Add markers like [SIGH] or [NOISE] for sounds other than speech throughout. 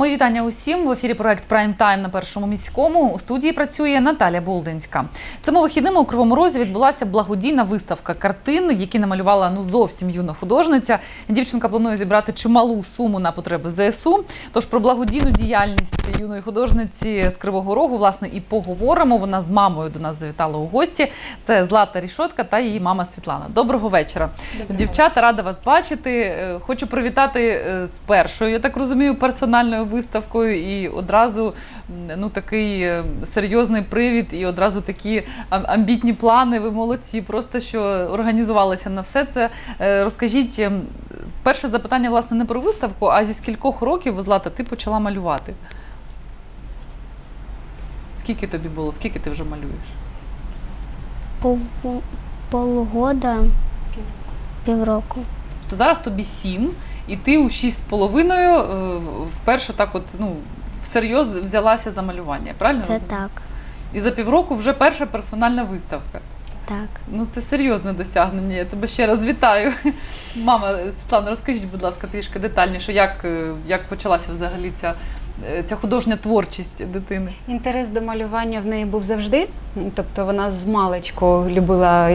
Мої вітання усім. В ефірі проект Прайм Тайм на першому міському. У студії працює Наталя Болдинська. Цими вихідними у Кривому Розі відбулася благодійна виставка картин, які намалювала ну зовсім юна художниця. Дівчинка планує зібрати чималу суму на потреби ЗСУ. Тож про благодійну діяльність юної художниці з Кривого Рогу власне і поговоримо. Вона з мамою до нас завітала у гості. Це Злата Рішотка та її мама Світлана. Доброго вечора. Дівчата, рада вас бачити. Е, Хочу привітати е, з першою, я так розумію, персональною виставкою. І одразу ну такий е, серйозний привід, і одразу такі амбітні плани. Ви молодці, просто що організувалися на все це. Е, Розкажіть, ем, перше запитання, власне, не про виставку, а зі скількох років, Злата, ти почала малювати? Скільки тобі було? Скільки ти вже малюєш? Пол, полгода, півроку. То зараз тобі сім, і ти у шість з половиною е, в- вперше так от, ну, всерйоз взялася за малювання, правильно Це розумію? так, І за півроку вже перша персональна виставка. так. Ну це серйозне досягнення. Я тебе ще раз вітаю. Мама Світлана, розкажіть, будь ласка, трішки детальніше, як, е, як почалася взагалі ця, е, ця художня творчість дитини. Інтерес до малювання в неї був завжди. Тобто вона з маличку любила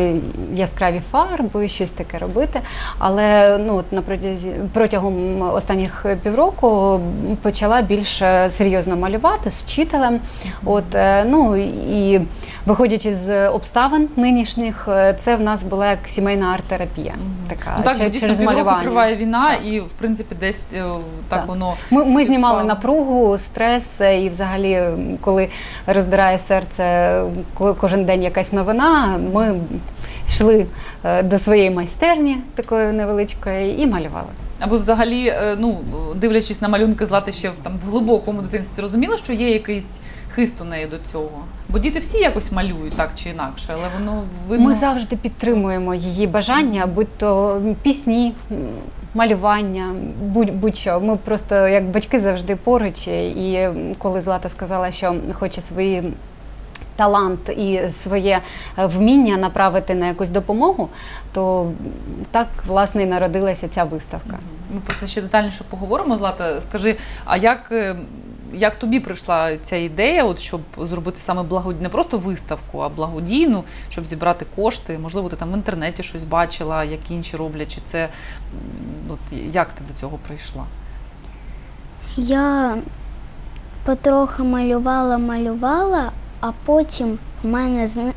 яскраві фарби, щось таке робити. Але ну, от на протязі, протягом останніх півроку почала більш серйозно малювати з вчителем. От, е, ну, і виходячи з обставин нинішніх, е, це в нас була як сімейна арт-терапія. Така, ну так, бо дійсно через малювання. триває війна, Так. і в принципі десь е, так, Так. воно. Ми, ми знімали напругу, стрес, і взагалі, коли роздирає серце кожен день якась новина, ми йшли е, до своєї майстерні такої невеличкої і малювали. А ви взагалі, е, ну, дивлячись на малюнки Злати ще в, там, в глибокому дитинстві, розуміли, що є якийсь хист у неї до цього? Бо діти всі якось малюють так чи інакше, але воно видно. Ми завжди підтримуємо її бажання, будь то пісні, малювання, будь- будь-що. Ми просто як батьки завжди поруч. І коли Злата сказала, що хоче свої. Талант і своє е, вміння направити на якусь допомогу, то так власне і народилася ця виставка. Ми про це ще детальніше поговоримо. Злата, скажи, а як, е, як тобі прийшла ця ідея, от щоб зробити саме благодійну, не просто виставку, а благодійну, щоб зібрати кошти? Можливо, ти там в інтернеті щось бачила, як інші роблять, чи це от як ти до цього прийшла? Я потрохи малювала, малювала, а потім в мене зни...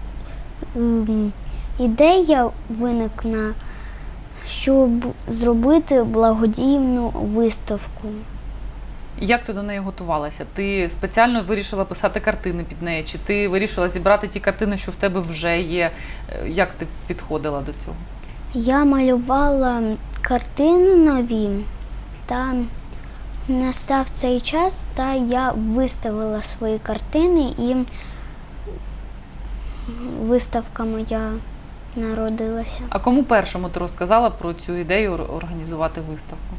ем, ідея виникла, щоб зробити благодійну виставку. Як ти до неї готувалася? Ти спеціально вирішила писати картини під неї? Чи ти вирішила зібрати ті картини, що в тебе вже є? Е, Як ти підходила до цього? Я малювала картини нові, та настав цей час, та я виставила свої картини і виставка моя народилася. А кому першому ти розказала про цю ідею організувати виставку?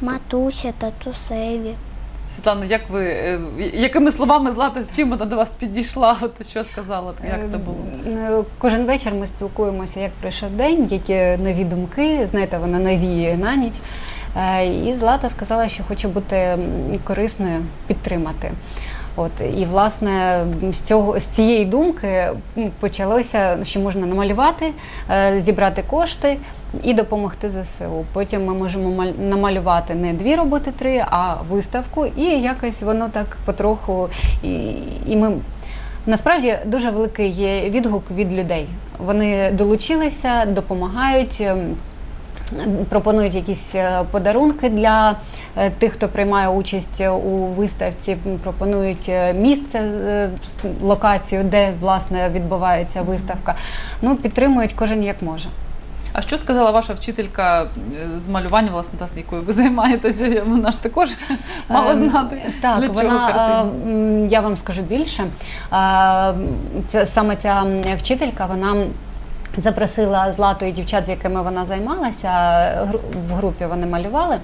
Матуся, татусеві. Світлано, як ви е, якими словами Злата, з чим вона до вас підійшла? От що сказала? Як це було? Е, Кожен вечір ми спілкуємося, як пройшов день, які нові думки, знаєте, вона навіює на ніч. Е, І Злата сказала, що хоче бути корисною, підтримати. От і власне з цього з цієї думки почалося, що можна намалювати, е, зібрати кошти і допомогти ЗСУ. Потім ми можемо намалювати не дві роботи, три, а виставку, і якось воно так потроху. І, і ми Насправді дуже великий є відгук від людей. Вони долучилися, допомагають. Пропонують якісь е, подарунки для е, тих, хто приймає участь у виставці. Пропонують е, місце, е, локацію, де власне відбувається виставка. Ну підтримують кожен як може. А що сказала ваша вчителька е, з малювання, власне, та з якою ви [LAUGHS] займаєтеся? Вона ж також [LAUGHS] мала знати. Так, для чого вона, картини. е, я вам скажу більше. Е, Це, саме ця вчителька, вона запросила Злату і дівчат, з якими вона займалася, в групі вони малювали,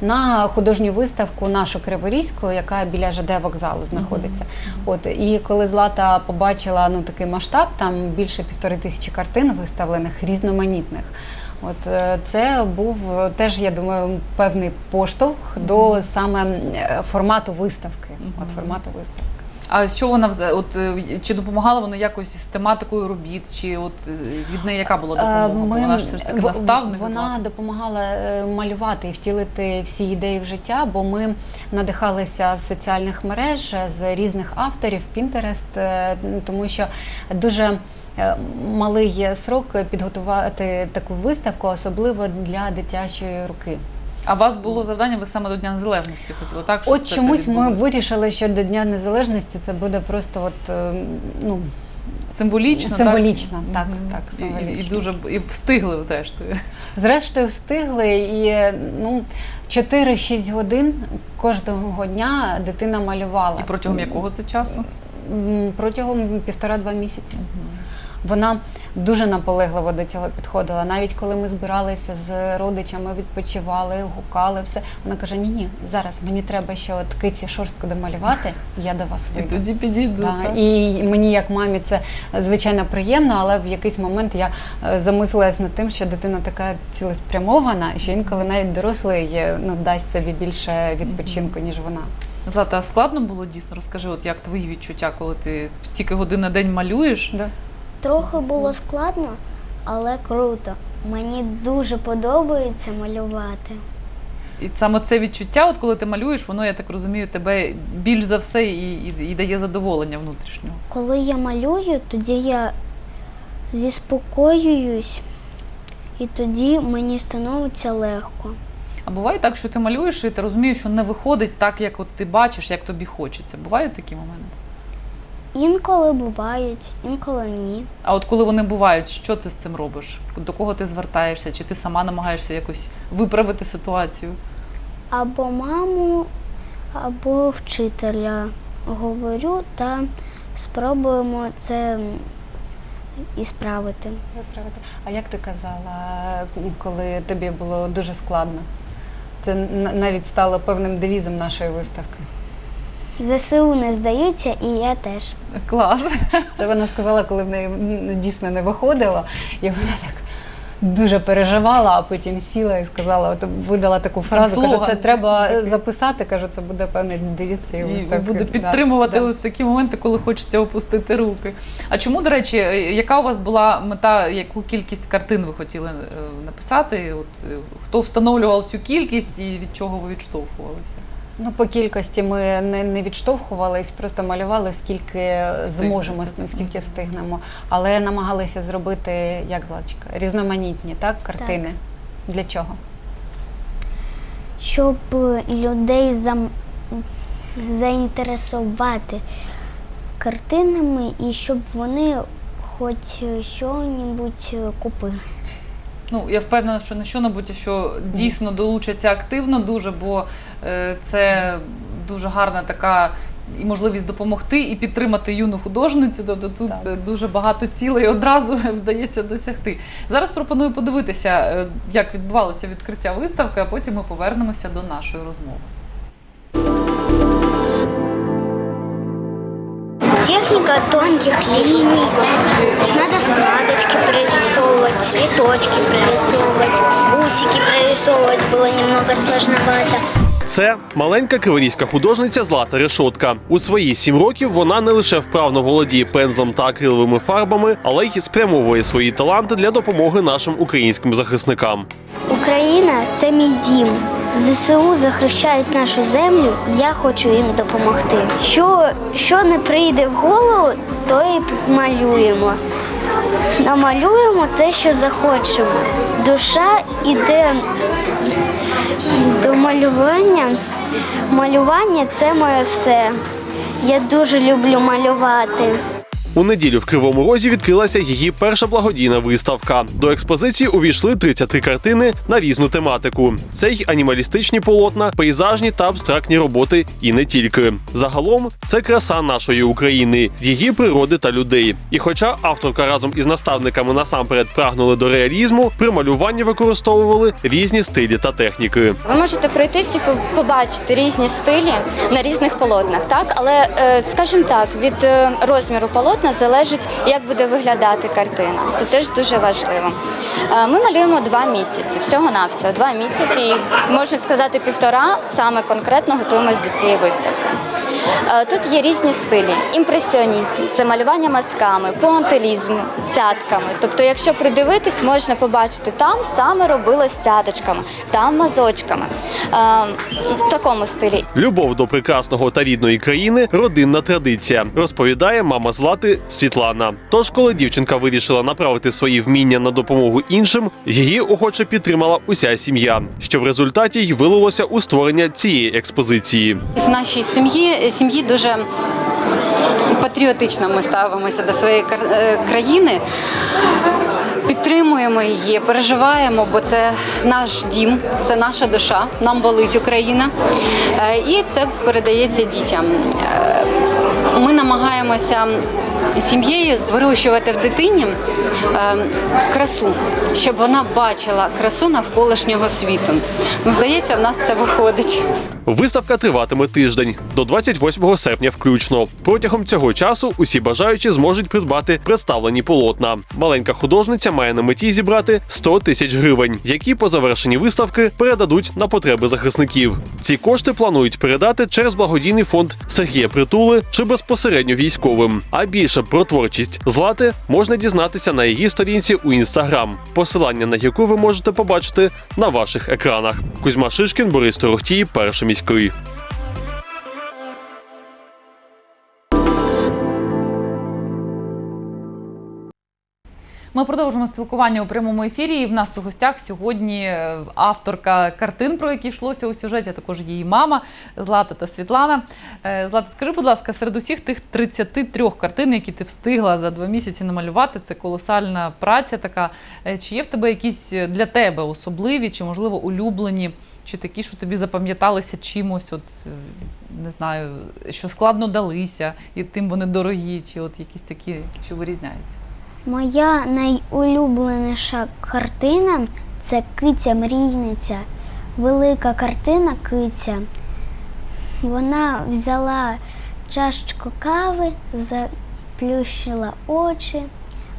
на художню виставку нашу Криворізьку, яка біля ЖД вокзалу знаходиться. От, і коли Злата побачила ну, такий масштаб, там більше півтори тисячі картин виставлених, різноманітних. От е, це був теж, я думаю, певний поштовх до саме е, формату виставки. От формату виставки. А що вона вза- от е, чи допомагала вона якось з тематикою робіт, чи от е, від неї яка була допомога? Е, Бо вона ж все ж таки в- наставник. Вона допомагала е, малювати і втілити всі ідеї в життя, бо ми надихалися з соціальних мереж, з різних авторів, Pinterest, е, тому що дуже. е, Малий срок підготувати таку виставку, особливо для дитячої руки. А у вас було завдання, ви саме до Дня Незалежності хотіли, так? щоб От все це чомусь ми вирішили, що до Дня Незалежності це буде просто от, е, ну, символічно, Символічно, так, Мгм. так, І- І, і дуже і встигли зрештою. Зрештою, встигли і ну 4-6 годин кожного дня дитина малювала. І протягом якого це часу? Протягом півтора-два місяці. Вона дуже наполегливо до цього підходила. Навіть коли ми збиралися з родичами, відпочивали, гукали, все. Вона каже: Ні, ні, зараз мені треба ще от киці шорстку домалювати, я до вас І тоді підійду. Да, так? і мені, як мамі, це звичайно приємно, але в якийсь момент я е, замислилась над тим, що дитина така цілеспрямована, що інколи навіть дорослий ну, дасть собі більше відпочинку, ніж вона. Злата, а складно було дійсно? Розкажи, от як твої відчуття, коли ти стільки годин на день малюєш? Да. Трохи було складно, але круто. Мені дуже подобається малювати. І саме це відчуття, от коли ти малюєш, воно, я так розумію, тебе більш за все і, і, і дає задоволення внутрішнього. Коли я малюю, тоді я зіспокоююсь, і тоді мені становиться легко. А буває так, що ти малюєш і ти розумієш, що не виходить так, як от ти бачиш, як тобі хочеться. Бувають такі моменти? Інколи бувають, інколи ні. А от коли вони бувають, що ти з цим робиш? До кого ти звертаєшся? Чи ти сама намагаєшся якось виправити ситуацію? Або маму, або вчителя говорю та спробуємо це і справити. Виправити. А як ти казала, коли тобі було дуже складно? Це навіть стало певним девізом нашої виставки. ЗСУ не здаються, і я теж. Клас. Це вона сказала, коли в неї дійсно не виходило, і вона так дуже переживала, а потім сіла і сказала, от видала таку фразу, каже, це треба такий. записати. Кажу, це буде девіз цієї І виставки. буде підтримувати да. ось такі моменти, коли хочеться опустити руки. А чому, до речі, е, яка у вас була мета, яку кількість картин ви хотіли е, написати? От е, хто встановлював цю кількість і від чого ви відштовхувалися? Ну, по кількості ми не, не відштовхувались, просто малювали скільки зможемо, скільки встигнемо. Але намагалися зробити, як Златочка, різноманітні так, картини. Для чого? Щоб людей зам... заінтересувати картинами і щоб вони хоч що-небудь купили. Ну, я впевнена, що не що-небудь, а що дійсно долучаться активно дуже, бо е, це дуже гарна така і можливість допомогти і підтримати юну художницю. Тобто тут Так. е, дуже багато цілей одразу [LAUGHS] вдається досягти. Зараз пропоную подивитися, е, як відбувалося відкриття виставки, а потім ми повернемося до нашої розмови. Техника тонких линий. Надо складочки прорисовывать, цветочки прорисовывать, усики прорисовывать было немного сложновато. Це маленька криворізька художниця Злата Решотка. У свої сім років вона не лише вправно володіє пензлом та акриловими фарбами, але й спрямовує свої таланти для допомоги нашим українським захисникам. Україна це мій дім. ЗСУ захищають нашу землю. Я хочу їм допомогти. Що, що не прийде в голову, то і малюємо. Намалюємо те, що захочемо. Душа іде до малювання. Малювання це моє все. Я дуже люблю малювати. У неділю в Кривому Розі відкрилася її перша благодійна виставка. До експозиції увійшли 33 картини на різну тематику. Це й анімалістичні полотна, пейзажні та абстрактні роботи, і не тільки. Загалом це краса нашої України, її природи та людей. І хоча авторка разом із наставниками насамперед прагнули до реалізму, при малюванні використовували різні стилі та техніки. Ви можете пройтись і побачити різні стилі на різних полотнах, так але е, скажімо так, від е, розміру полотна абсолютно залежить, як буде виглядати картина. Це теж дуже важливо. Е, Ми малюємо два місяці, всього-навсього два місяці, і можна сказати, півтора саме конкретно готуємось до цієї виставки. Е, Тут є різні стилі: імпресіонізм, це малювання мазками, пуантилізм, цятками. Тобто, якщо придивитись, можна побачити, там саме робилось цяточками, там мазочками. В такому стилі. Любов до прекрасного та рідної країни родинна традиція, розповідає мама Злати Світлана. Тож, коли дівчинка вирішила направити свої вміння на допомогу іншим, її охоче підтримала уся сім'я, що в результаті й вилилося у створення цієї експозиції. В нашій сім'ї сім'ї дуже патріотично ми ставимося до своєї е, країни. Підтримуємо її, переживаємо, бо це наш дім, це наша душа. Нам болить Україна, Е, і це передається дітям. Е, Ми намагаємося сім'єю вирощувати в дитині е, красу, щоб вона бачила красу навколишнього світу. Ну, здається, в нас це виходить. Виставка триватиме тиждень до 28 серпня включно. Протягом цього часу усі бажаючі зможуть придбати представлені полотна. Маленька художниця має на меті зібрати 100 тисяч гривень, які по завершенні виставки передадуть на потреби захисників. Ці кошти планують передати через благодійний фонд Сергія Притули чи безпосередньо військовим. А більше про творчість злати можна дізнатися на її сторінці у інстаграм, посилання на яку ви можете побачити на ваших екранах. Кузьма Шишкін, Борис Торохтій, перший міський. Ми продовжуємо спілкування у прямому ефірі. І в нас у гостях сьогодні е, авторка картин, про які йшлося у сюжеті, а також її мама Злата та Світлана. Е, Злата, скажи, будь ласка, серед усіх тих 33 картин, які ти встигла за два місяці намалювати, це колосальна праця така. Е, Чи є в тебе якісь для тебе особливі, чи можливо улюблені, чи такі, що тобі запам'яталися чимось, от е, не знаю, що складно далися, і тим вони дорогі, чи от якісь такі, що вирізняються? Моя найулюбленіша картина це киця мрійниця. Велика картина киця. Вона взяла чашечку кави, заплющила очі,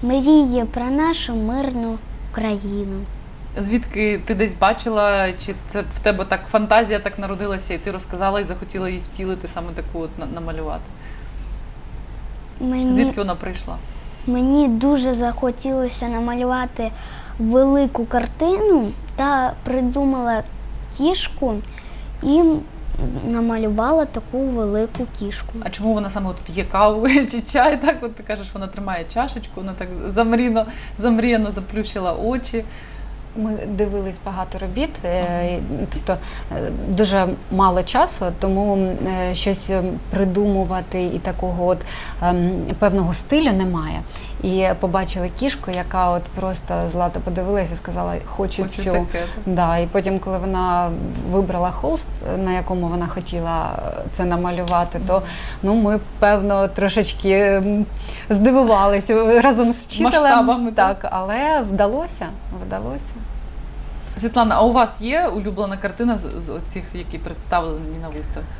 мріє про нашу мирну країну. Звідки ти десь бачила, чи це в тебе так фантазія так народилася, і ти розказала і захотіла її втілити саме таку от намалювати? Мені, Звідки вона прийшла? мені дуже захотілося намалювати велику картину та придумала кішку і намалювала таку велику кішку. А чому вона саме от п'є каву [LAUGHS] чи чай? Так, от ти кажеш, вона тримає чашечку, вона так замріяно, замріяно заплющила очі. Ми дивились багато робіт, е, тобто е, дуже мало часу, тому е, щось е, придумувати і такого от ем, певного стилю немає. І побачили кішку, яка от просто злата подивилася і сказала, хочу, Хочу цю. таке. Да, і потім, коли вона вибрала холст, на якому вона хотіла це намалювати, то ну ми певно трошечки здивувалися разом з вчителем. Масштабами, так, але вдалося. Вдалося. Світлана, а у вас є улюблена картина з, оцих, які представлені на виставці?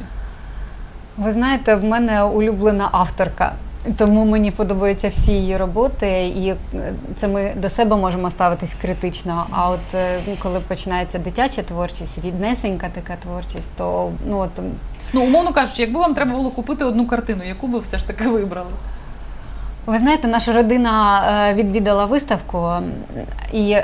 Ви знаєте, в мене улюблена авторка. Тому мені подобаються всі її роботи, і е, це ми до себе можемо ставитись критично. А от е, коли починається дитяча творчість, ріднесенька така творчість, то ну от Ну, умовно кажучи, якби вам треба було купити одну картину, яку би все ж таки вибрали? Ви знаєте, наша родина е, відвідала виставку, і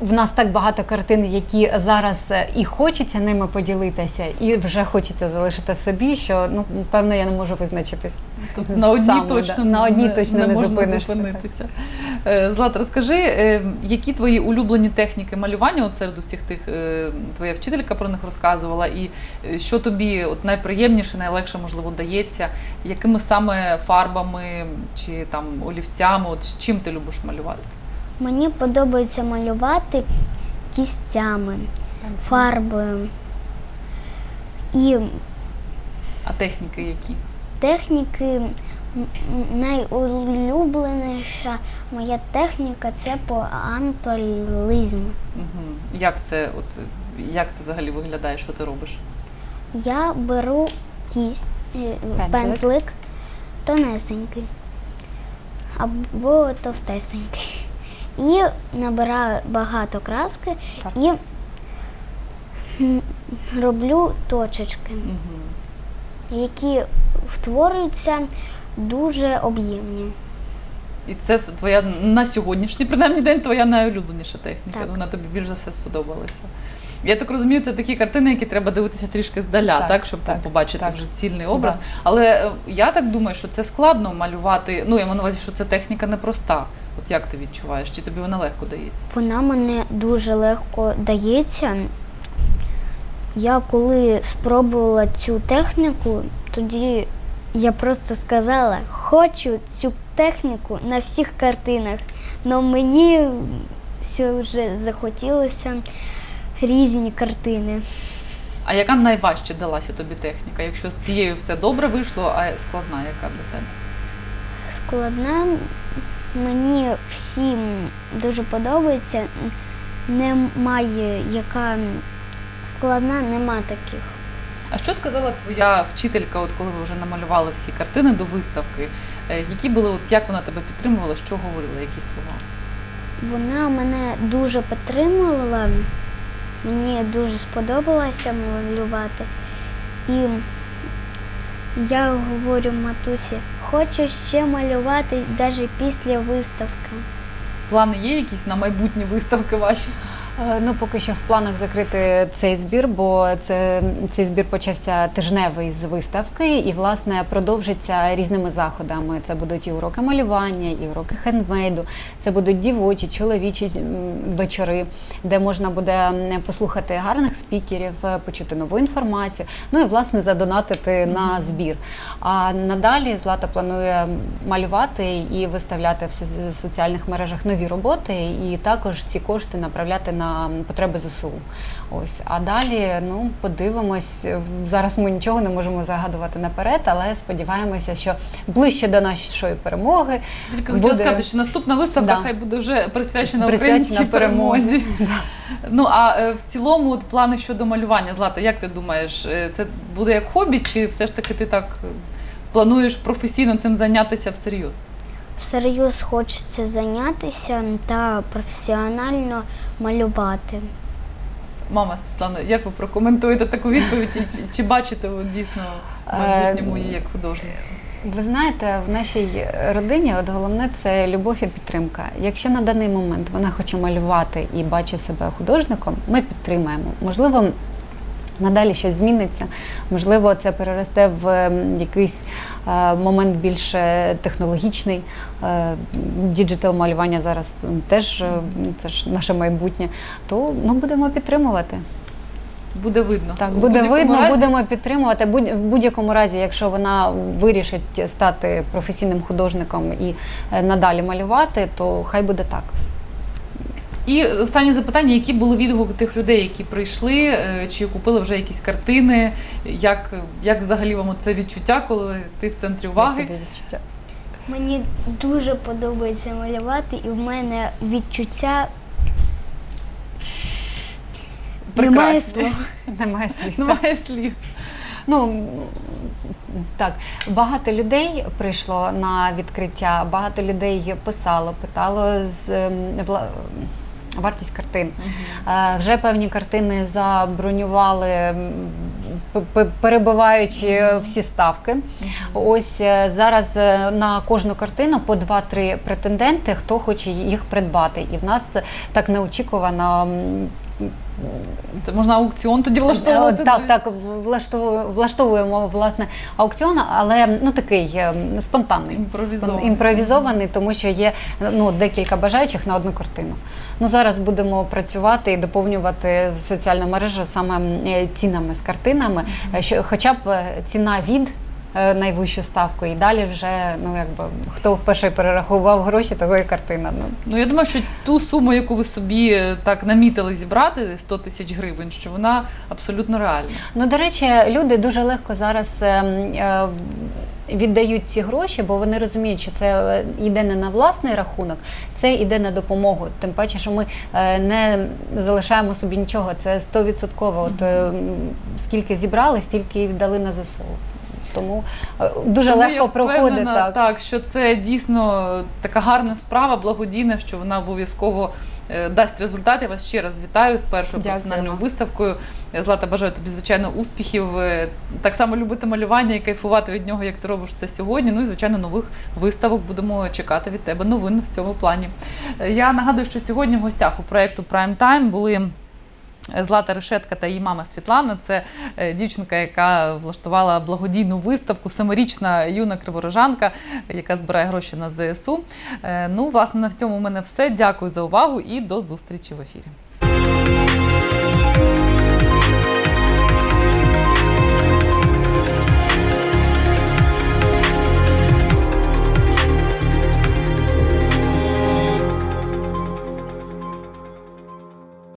в нас так багато картин, які зараз е, і хочеться ними поділитися, і вже хочеться залишити собі, що ну певно я не можу визначитись. Тобто на одній Саме, точно, да. На одній точно не можна зупинитися. Е, Злата, розкажи, е, які твої улюблені техніки малювання от серед усіх тих, твоя вчителька про них розказувала, і що тобі от найприємніше, найлегше, можливо, дається, якими саме фарбами чи там олівцями, от чим ти любиш малювати? Мені подобається малювати кістями, фарбою. І А техніки які? техніки найулюбленіша моя техніка це поантолізм. Угу. Як це, от як це взагалі виглядає, що ти робиш? Я беру кість, е, Пензлик. пензлик тонесенький, або товстесенький. І набираю багато краски Так. і роблю точечки, які втворюються дуже об'ємні. І це твоя на сьогоднішній принаймні день твоя найулюбленіша техніка. Так. Вона тобі більш за все сподобалася. Я так розумію, це такі картини, які треба дивитися трішки здаля, так, Так, щоб так, побачити так. вже цільний образ. Да. Але е, я так думаю, що це складно малювати. Ну, я маю на увазі, що це техніка непроста. От як ти відчуваєш? Чи тобі вона легко дається? Вона мене дуже легко дається. Я коли спробувала цю техніку, тоді я просто сказала, хочу цю техніку на всіх картинах. Але мені все вже захотілося різні картини. А яка найважче далася тобі техніка? Якщо з цією все добре вийшло, а складна яка для тебе? Складна мені всім дуже подобається. Немає яка складна, нема таких. А що сказала твоя вчителька, от коли ви вже намалювали всі картини до виставки? Е, Які були, от як вона тебе підтримувала, що говорила, які слова? Вона мене дуже підтримувала, мені дуже сподобалося малювати. І я говорю матусі, хочу ще малювати навіть після виставки. Плани є якісь на майбутні виставки ваші? Е, Ну, поки що в планах закрити цей збір, бо це цей збір почався тижневий з виставки і власне продовжиться різними заходами. Це будуть і уроки малювання, і уроки хендмейду. Це будуть дівочі, чоловічі вечори, де можна буде послухати гарних спікерів, е, почути нову інформацію. Ну і власне задонатити на збір. А надалі Злата планує малювати і виставляти в соціальних мережах нові роботи, і також ці кошти направляти на потреби ЗСУ. Ось а далі, ну подивимось. Зараз ми нічого не можемо загадувати наперед, але сподіваємося, що ближче до нашої перемоги Тільки буде- хотіла сказати, що наступна виставка Да. хай буде вже присвячена Присвячена українській перемозі. перемозі. [LAUGHS] Ну а е, в цілому, от плани щодо малювання, Злата, як ти думаєш, е, це буде як хобі, чи все ж таки ти так е, плануєш професійно цим зайнятися всерйоз? Всерйоз хочеться зайнятися та професіонально малювати. Мама Світлана, як ви прокоментуєте таку відповідь? І Чи, чи бачите ви дійсно в майбутньому її як художницю? Ви знаєте, в нашій родині от головне це любов і підтримка. Якщо на даний момент вона хоче малювати і бачить себе художником, ми підтримаємо. Можливо, надалі щось зміниться, можливо, це переросте в якийсь е, момент більш е, технологічний. Е, Діджитал малювання зараз теж це ж наше майбутнє. То ну будемо підтримувати. Буде видно. Так, буде видно, разі, будемо підтримувати. Будь, в будь-якому разі, якщо вона вирішить стати професійним художником і надалі малювати, то хай буде так. І останнє запитання: які були відгуки тих людей, які прийшли, е, чи купили вже якісь картини? Як, як взагалі вам це відчуття, коли ти в центрі уваги? Як тобі відчуття? Мені дуже подобається малювати, і в мене відчуття немає. Немає слів. [LAUGHS] Немає слів. Ну так, багато людей прийшло на відкриття, багато людей писало, питало з вла- вартість картин. Е, Вже певні картини забронювали, перебиваючи всі ставки. Ось е, зараз е, на кожну картину по 2-3 претенденти, хто хоче їх придбати. І в нас так неочікувано. Це можна аукціон тоді влаштовувати. Е, Так, так, влаштовуємо, власне аукціон, але ну такий е, спонтанний. Імпровізований. Імпровізований, тому що є ну, декілька бажаючих на одну картину. Ну зараз будемо працювати і доповнювати соціальну мережу саме е, цінами з картинами, що хоча б ціна від. Е, Найвищу ставку, і далі вже ну якби хто перший перерахував гроші, того і картина. Ну Ну я думаю, що ту суму, яку ви собі е, так намітили зібрати, 100 тисяч гривень, що вона абсолютно реальна. Ну, до речі, люди дуже легко зараз ем, е, віддають ці гроші, бо вони розуміють, що це е, йде не на власний рахунок, це йде на допомогу. Тим паче, що ми не залишаємо собі нічого. Це стовідсотково. От е, скільки зібрали, стільки і віддали на ЗСУ. Тому е, дуже Тому легко проходить. впевнена, Так. так, що це дійсно така гарна справа, благодійна, що вона обов'язково е, дасть результат. Я вас ще раз вітаю з першою Дякуємо. персональною виставкою. Е, Злата, бажаю тобі, звичайно, успіхів. е, Так само любити малювання і кайфувати від нього, як ти робиш це сьогодні. Ну і звичайно, нових виставок будемо чекати від тебе новин в цьому плані. Е, Я нагадую, що сьогодні в гостях у проєкту Prime Time були. Злата Решетка та її мама Світлана це е, дівчинка, яка влаштувала благодійну виставку, семирічна юна криворожанка, яка збирає гроші на ЗСУ. Е, Ну, власне, на всьому у мене все. Дякую за увагу і до зустрічі в ефірі.